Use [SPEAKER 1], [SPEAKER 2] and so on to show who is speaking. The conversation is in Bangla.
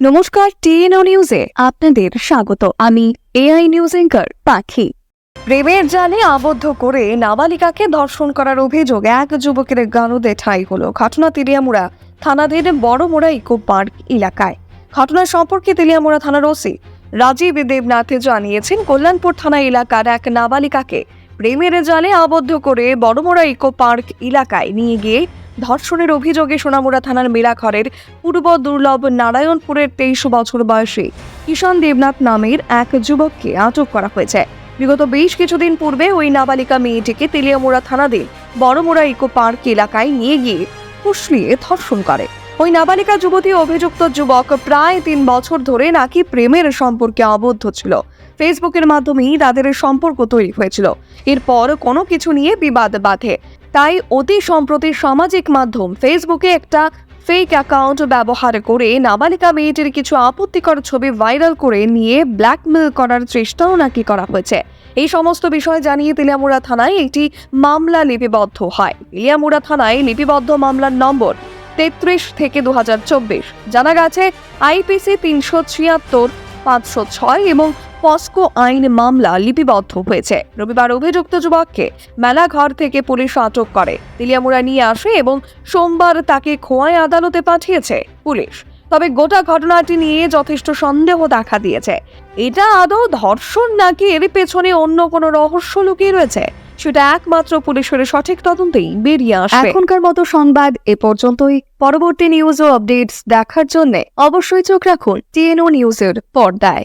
[SPEAKER 1] নমস্কার টিএনও নিউজে আপনাদের স্বাগত। আমি এআই নিউজ এঙ্কার পাখি। প্রেমের জালে আবদ্ধ করে নাবালিকাকে ধর্ষণ করার অভিযোগ এক যুবকের গানুদে ঠাই হলো। ঘটনা তিলিয়ামুড়া থানাধীন বড়মোড়া ইকো পার্ক এলাকায়। ঘটনা সম্পর্কে তিলিয়ামুড়া থানার ওসি রাজীব দেবনাথ জানিয়েছেন, কল্যাণপুর থানা এলাকার এক নাবালিকাকে প্রেমের জালে আবদ্ধ করে বড়মোড়া ইকো পার্ক এলাকায় নিয়ে গিয়ে ধর্ষণের অভিযোগে সোনামুড়া থানার মেলাঘরের পূর্ব দুর্লভ নারায়ণপুরের তেইশ বছর বয়সী কিষণ দেবনাথ নামের এক যুবককে আটক করা হয়েছে। বিগত বেশ কিছুদিন পূর্বে ওই নাবালিকা মেয়েটিকে তেলিয়ামুড়া থানাধীন বড়মুড়া ইকো পার্ক এলাকায় নিয়ে গিয়ে ফুসলিয়ে ধর্ষণ করে। ওই নাবালিকা যুবতী অভিযুক্ত যুবক প্রায় তিন বছর ধরে নাকি প্রেমের সম্পর্কে আবদ্ধ ছিল। ফেসবুকের মাধ্যমেই তাদের সম্পর্ক তৈরি হয়েছিল। এরপর কোনো কিছু নিয়ে বিবাদ বাধে। তাই অতি সম্প্রতি সামাজিক মাধ্যম ফেসবুকে একটা ফেক অ্যাকাউন্ট ব্যবহার করে নাবালিকা মেয়েটির কিছু আপত্তিকর ছবি ভাইরাল করে নিয়ে ব্ল্যাকমেল করার চেষ্টাও নাকি করা হয়েছে। এই সমস্ত বিষয় জানিয়ে তিলিয়ামুড়া থানায় একটি মামলা লিপিবদ্ধ হয়। তিলিয়ামুড়া থানায় লিপিবদ্ধ মামলার নম্বর তেত্রিশ থেকে দু হাজার চব্বিশ। জানা গেছে, আইপিসি তিনশো ছিয়াত্তর, পাঁচশো ছয় এবং পস্কো আইন মামলা লিপিবদ্ধ হয়েছে। রবিবার অভিযুক্ত যুবককে মেলাঘর থেকে পুলিশ আটক করে। তিলিয়ামুড়া নিয়ে আসে এবং সোমবার তাকে খোয়াই আদালতে পাঠিয়েছে পুলিশ। তবে গোটা ঘটনাটি নিয়ে যথেষ্ট সন্দেহ দেখা দিয়েছে। এটা আদৌ ধর্ষণ নাকি এর পেছনে অন্য কোনো রহস্য লুকিয়ে রয়েছে? সেটা একমাত্র পুলিশের সঠিক তদন্তেই বেরিয়ে আসবে। এখনকার মতো সংবাদ এ পর্যন্তই। পরবর্তী নিউজ ও আপডেটস দেখার জন্য অবশ্যই চোখ রাখুন টিএনও নিউজের পর্দায়।